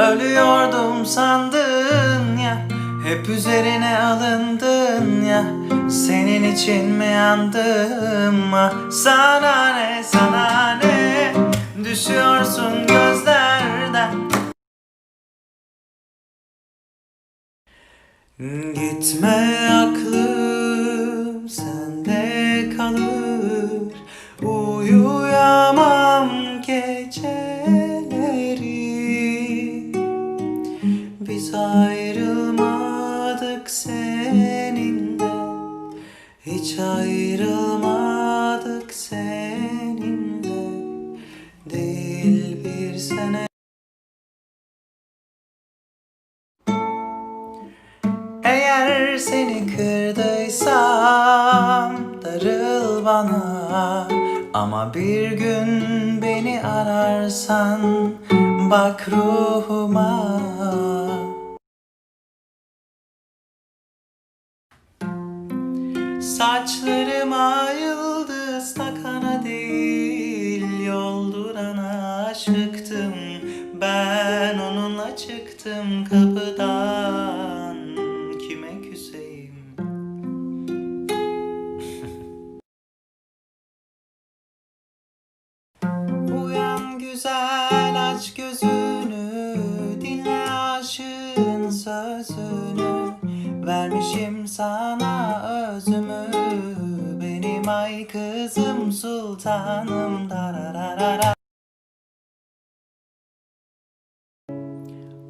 Ölüyordum sandın ya Hep üzerine alındın ya. Senin için mi yandım? Ah Sana ne sana ne? Düşüyorsun gözlerden. Gitme Biz ayrılmadık seninle. Hiç ayrılmadık seninle. Değil bir sene. Eğer seni kırdıysam darıl bana. Ama bir gün beni ararsan bak ruhuma Saçlarıma yıldız takana değil Yoldurana aşıktım. Ben onunla çıktım kapıdan Kime küseyim? Uyan güzel aç gözünü Dinle aşığın sözünü Vermişim sana özümü. Benim ay kızım sultanım. Dararara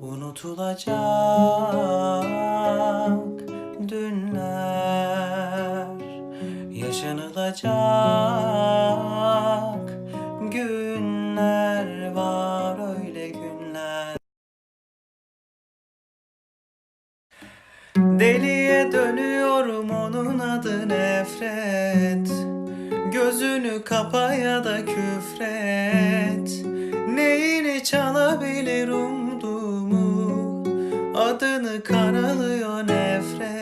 Unutulacak dünler Yaşanılacak günler var Deliye dönüyorum onun adı nefret. Gözünü kapa ya da küfret. Neyini çalabilir umduğumu? Adını karalıyor nefret.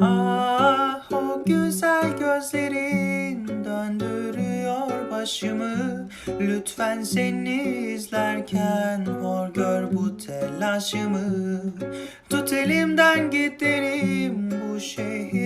Ah o güzel gözlerin döndürüyor başımı Lütfen seni izlerken hor gör bu telaşımı. Tut elimden gidelim bu şehir